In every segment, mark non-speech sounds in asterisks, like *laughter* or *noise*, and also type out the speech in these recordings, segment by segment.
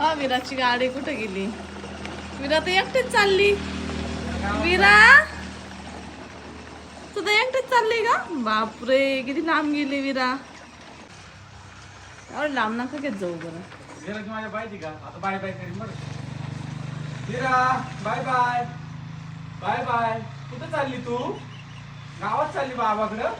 हा विराची गाडी कुठे गेली? विरा तर एकटीच चालली. विरा? तू तर एकटीच चालली का? बापरे किती लांब गेली विरा. एवढं लांब नका घेत जाऊ बरं. माझ्या पाहिजे का? आता बाय बाय करीन बरं. Vira bye bye. Bye bye. कुठं चालली तू? गावात चालली बाबाकडं?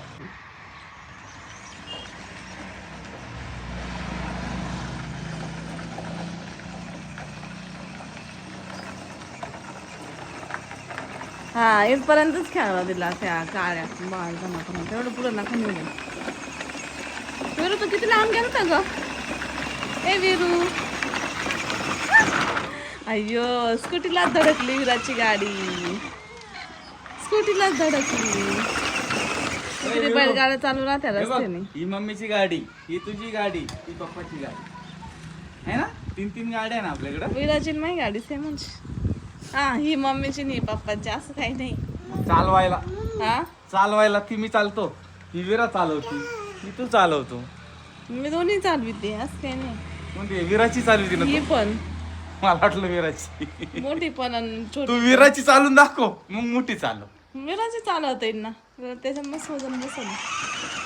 हा इथपर्यंतच खेळायला दिला त्या काळ्या बाळकांना तेवढं पुढं नका नेऊ विरू तू किती लांब गेलता ग? ए विरू. अय्यो स्कूटीला धडकली विराची गाडी. स्कूटीला धडकली. बैलगाड्या चालू राहत्या हे रस्त्याने. ही मम्मीची गाडी ही तुझी गाडी ही पप्पाची गाडी. है ना? तीन तीन गाड्या आहे ना आपल्याकडं? विराची नाही गाडी सेमच. हा ही मम्मीची नाही पप्पाची असं काही नाही. चालवायला. हा? चालवायला ती मी चालतो. ही विरा चालवती. मी तू चालवतो. मी दोन्ही चालविते असं काही नाही. म्हणजे विराची चालवती ना ही तू पण. मला वाटलं विराची. मोठी पण आणि तू छोटी विराची चालून दाखव मग मोठी चालव. विराची चालवता येईल ना. त्याच्यात मस्त वजन बसल.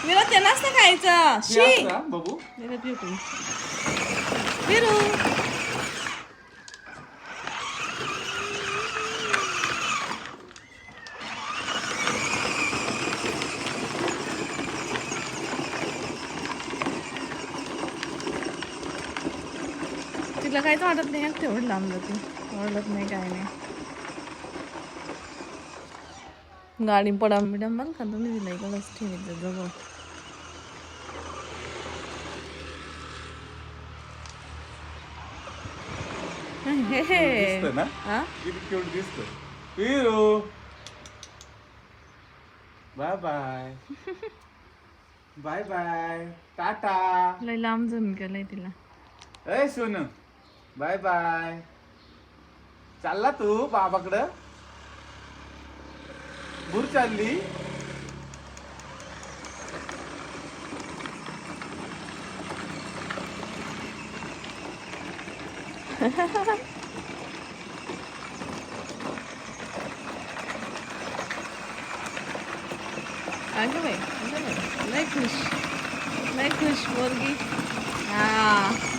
विरा ते नसतं खायचं. हे शी असं हा, बघू. विरा विरू. तिला काहीच वाटत नाही तेवढं लांब जाते. ओरडत नाही काय नाही. गाडी पडम बिडम बंद का तुम्ही तिला इकडंच ठेवायचं जवळ. हे हे. दिसतं ना? हा? किती क्यूट दिसतो पिरू. Bye bye bye bye tata लय लांब जमीन केलंय तिला. ए सोनू. Bye bye. चालला तू बाबाकडं? भूर चालली. अगं बाई अगं बाई लय खुश लय खुश मुलगी हा.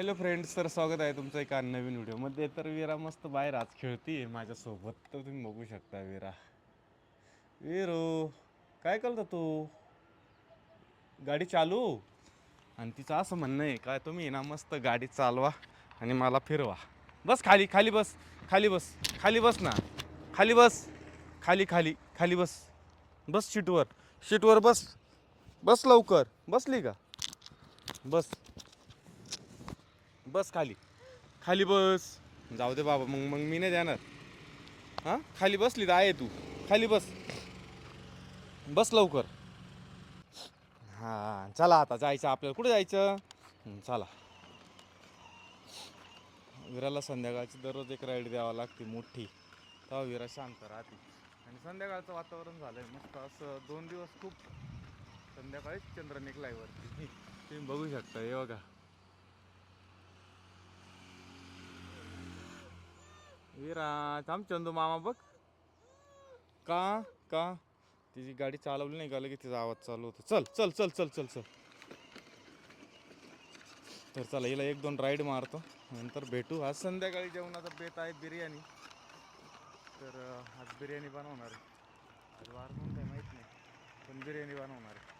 हॅलो फ्रेंड्स तर स्वागत आहे तुमचं एका नवीन व्हिडिओमध्ये. तर वीरा मस्त बाहेर आज खेळतीये माझ्यासोबत. तर तुम्ही बघू शकता वीरा. विरो काय करतो तू? गाडी चालू? आणि तिचं असं म्हणणं आहे काय तुम्ही ना मस्त गाडी चालवा आणि मला फिरवा. बस खाली खाली बस खाली बस खाली बस ना. खाली बस खाली खाली खाली बस. बस शीटवर शीटवर बस. बस लवकर. बसली का? बस. बस खाली. खाली बस. जाऊ दे बाबा मग मग मी नाही जाणार. हां? खाली बसली तर आहे तू. खाली बस. बस लवकर. हां चला आता जायचं आपल्याला कुठे जायचं? चला. विराला संध्याकाळची दररोज एक राईड द्यावा लागते मोठी. तेव्हा विरा शांत राहते. आणि संध्याकाळचं वातावरण झालंय मस्त असं दोन दिवस खूप संध्याकाळीच चंद्र निघलाय वरती. *laughs* तुम्ही बघू शकता हे बघा. विराज थांब चंदू मामा बघ. का? का? तिची गाडी चालवली नाही का? लगेच तिचा आवाज चालू होतो. चल चल चल चल चल चल. तर चला हिला एक दोन राईड मारतो. नंतर भेटू. आज संध्याकाळी जेवणाचा बेत आहे बिर्याणी. तर आज बिर्याणी बनवणार आहे. आज वार म्हणून काय माहीत नाही पण बिर्याणी बनवणार आहे.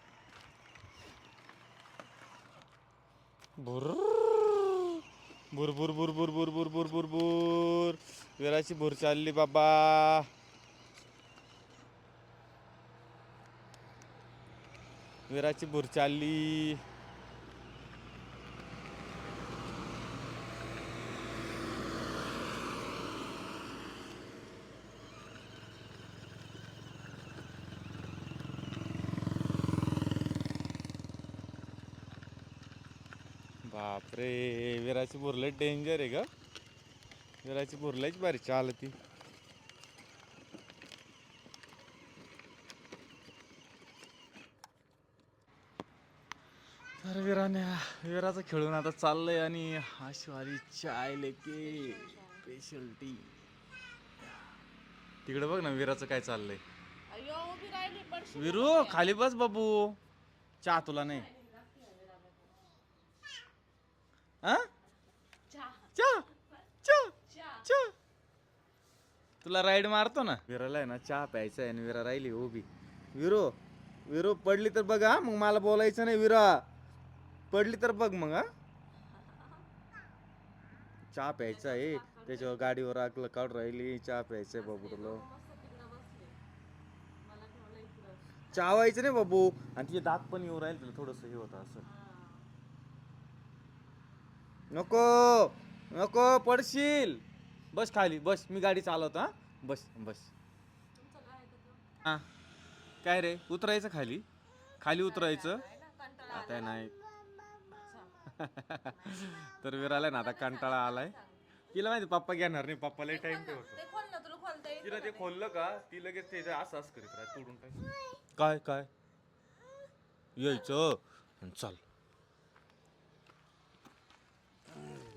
भुर्र. भुरभुर भुरभुर भुरभुर भुरभुर भुर. विराची भुर चालली बाबा. विराची भुर चालली. बापरे विराची लय डेंजर आहे का विराची भूर लयच भारी चालती. तर विराने विराचं खेळून आता चाललंय आणि आशवारी चाय लेके स्पेशल टी तिकडे बघ ना विराचं काय चाललंय. विरू खाली बस बाबू. चहा तुला नाही. हा? चहा. चहा. चहा. तुला राईड मारतो ना? विराला आहे ना चहा प्यायचा आहे आणि विरा राहिली उभी. विरो विरो पडली तर बघ हा. मग मला बोलायचं नाही विरा. पडली तर बघ मग हा. चहा प्यायचा आहे. त्याच्यावर गाडीवर आगलं काढून राहिली. चहा प्यायचा आहे बाबू तुला. चहा व्हायचं नाही बाबू. आणि तिचे दात पण येऊ राहील तुला थोडस हे होतं असं. नको नको पडशील. बस खाली बस मी गाडी चालवतो हा. बस बस. हां. काय रे उतरायचं खाली? खाली उतरायचं? आता नाही *laughs* तर विराला ना आता कंटाळा आलाय. तिला माहिती पप्पा घेणार नाही पप्पाला टाइम ठेवतो ते तिला ते खोललं का ती लगेच ते असं असं करीत राहत तोडून काय काय काय? यायचं. चल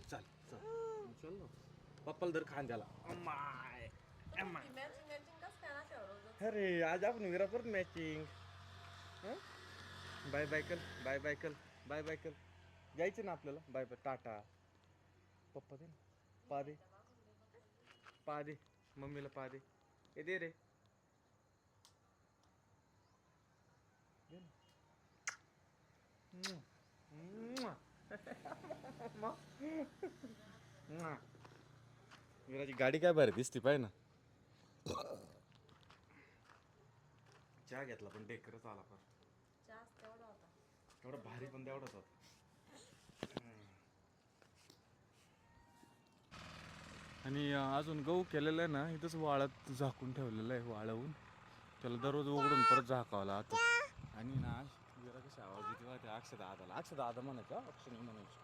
चल चल ना. पप्पाला धर खान द्याला अम्माय अम्माय मॅचिंग मॅचिंग कसं काय ना ठेवलं अरे आज आपण विरा परत मॅचिंग बाय बाय कल बाय बाय कल बाय बाय कल. जायचं ना आपल्याला? Bye bye tata. पप्पा दे ना. पा दे पा दे मम्मीला पा दे हे दे रे. दे ना. *laughs* विराची गाडी काय भारी दिसती पाय ना. चहा घेतला पण डेकरच आला पण जास्त तेवढा होता एवढा भारी पण तेवढाच होता. आणि अजून गहू केलेला आहे ना इथंच वाळत झाकून ठेवलेलं आहे वाळवून. त्याला दररोज उघडून परत झाकावं लागतं. आणि ना जरा कशी आवाज येते बा त्या अक्षदा आदाला अक्षदा आदा म्हणायचं अक्षय म्हणायचं.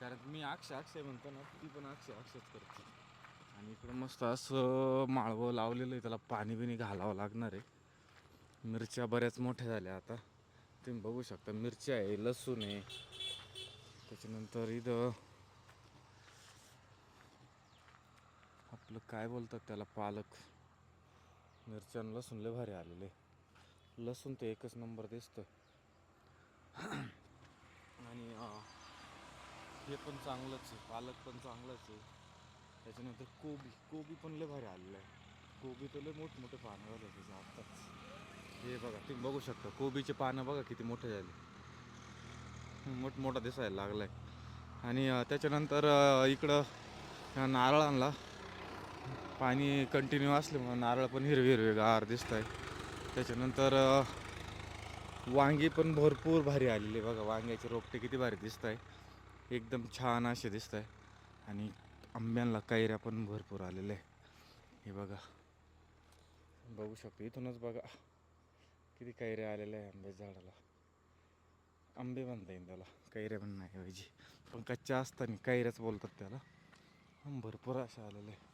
कारण मी अक्षय अक्षय म्हणतो ना ती पण अक्षय अक्षयच करते. आणि इकडं मस्त असं माळवं लावलेलं आहे. त्याला पाणी बिणी घालावं लागणार आहे. मिरच्या बऱ्याच मोठ्या झाल्या आता. तुम्ही बघू शकता मिरची आहे लसूण आहे. त्याच्यानंतर इथं आपलं काय बोलतात त्याला पालक. मिरच्या आणि लसूण लय भारी आलेले लसूण ते एकच नंबर दिसतं आणि हे पण चांगलंच आहे पालक पण चांगलंच आहे. त्याच्यानंतर कोबी कोबी पण लय भारी आलेलं आहे. कोबी तर लय मोठमोठे पानं झाले त्याचं आत्ताच हे बघा तुम्ही बघू शकता कोबीचे पानं बघा किती मोठे झाले. मोठमोठा दिसायला लागला आहे आणि त्याच्यानंतर इकडं ह्या नारळांना पाणी कंटिन्यू असल्यामुळं नारळ पण हिरवे हिरवे गार दिसत आहे त्याच्यानंतर वांगी पण भरपूर भारी आलेली बघा. वांग्याचे रोपटे किती भारी दिसत आहे एकदम छान असे दिसत आहे आणि आंब्यांना कैऱ्या पण भरपूर आलेल्या आहे. हे बघा. बघू शकतो इथूनच बघा. किती कैऱ्या आलेल्या आहे आंब्याच्या झाडाला. आंबे म्हणता येईल त्याला. कैऱ्या पण नाही पाहिजे. पण कच्च्या असताना कैऱ्याच बोलतात त्याला. भरपूर अशा आलेल्या आहे.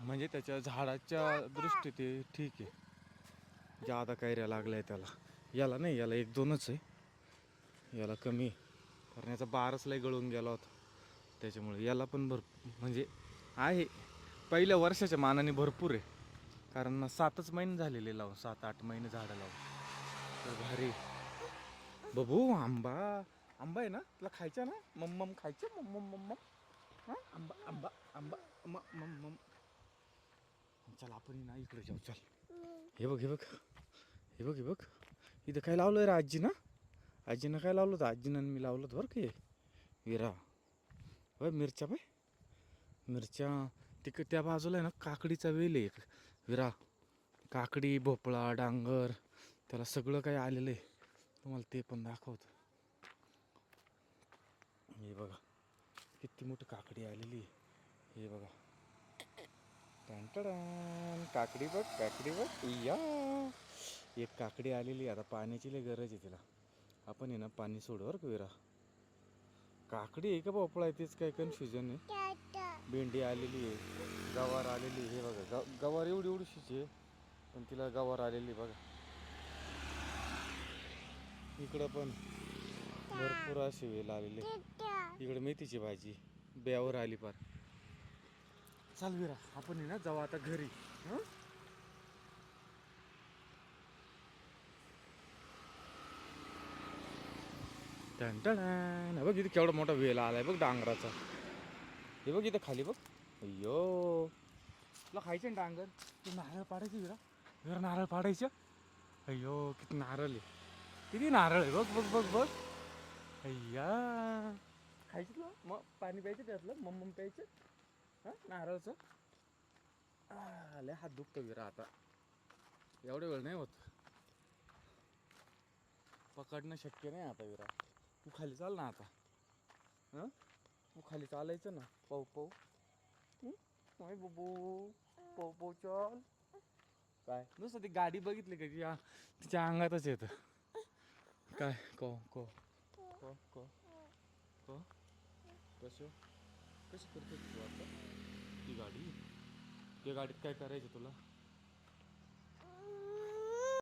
म्हणजे त्याच्या झाडाच्या दृष्टी ते ठीक आहे. जादा कैऱ्या लागल्या आहे त्याला. याला नाही याला एक दोनच आहे. याला कमी करण्याचा कारण याचा बारच गळून गेला होता. त्याच्यामुळे याला पण भर म्हणजे आहे. पहिल्या वर्षाच्या मानाने भरपूर आहे. कारण ना सातच महिने झालेले लावून सात आठ महिने झाडं लावून. तर भारी. बबू आंबा आंबा आहे ना? तुला खायचा ना? मम्मम खायचं? मम्मम मम्मम हां? आंबा आंबा आंबा म मम मम. चल आपण ना इकडे जाऊ. चल. हे बघ हे बघ. हे बघ हे बघ. इथं काय लावलं रे आजी ना आजीनं काय लावलं होतं? आजीनं मी लावलं होतं बरं का हे. विरा होय मिरच्या बाय मिरच्या तिक त्या बाजूला आहे ना काकडीचा वेल आहे एक. विरा काकडी भोपळा डांगर त्याला सगळं काही आलेलं आहे. तुम्हाला ते पण दाखवतो. हे बघा किती मोठी काकडी आलेली आहे. हे बघा. टन काकडी बघ काकडी बघ. या. एक काकडी आलेली आहे. आता पाण्याची लय गरज आहे तिला. आपण आहे ना पाणी सोडू का विरा? काकडी आहे का भोपळा आहे? तेच काय कन्फ्युजन आहे. भेंडी आलेली आहे. गवार आलेली आहे. हे बघा ग गवार एवढी एवढीशीच आहे पण तिला गवार आलेली आहे बघा. इकडं पण भरपूर असे वेल आलेले इकडे मेथीची भाजी ब्यावर आली पार. चालवीरा आपण आहे ना जाऊ आता घरी. हं? टन टन. बघ इथे केवढा मोठा वेल आलाय बघ डांगराचा. हे बघ इथं खाली बघ. अय्यो. तुला खायचं ना डांगर? तू नारळ पाडायची विरा विरा नारळ पाडायचं. अय्यो किती नारळ आहे. किती नारळ आहे बघ बघ बघ बघ. अय्या. खायचं तुला? मग पाणी प्यायचं त्यातलं? मग मम प्यायचं? हां नारळचं? आले हात दुखतो विरा आता. एवढे वेळ नाही होत. पकडणं शक्य नाही आता विरा तू खाली चाल ना आता. हं? तू खाली चालायचं ना. पाऊ पाऊ हं? बाबू. पाऊ पाऊ चल. काय? नुसतं ती गाडी बघितली का की तिच्या अंगातच येतं. काय? को को को को को कसं कशी हो? करतो तू आता? ती गाडी? त्या गाडीत काय करायचं तुला?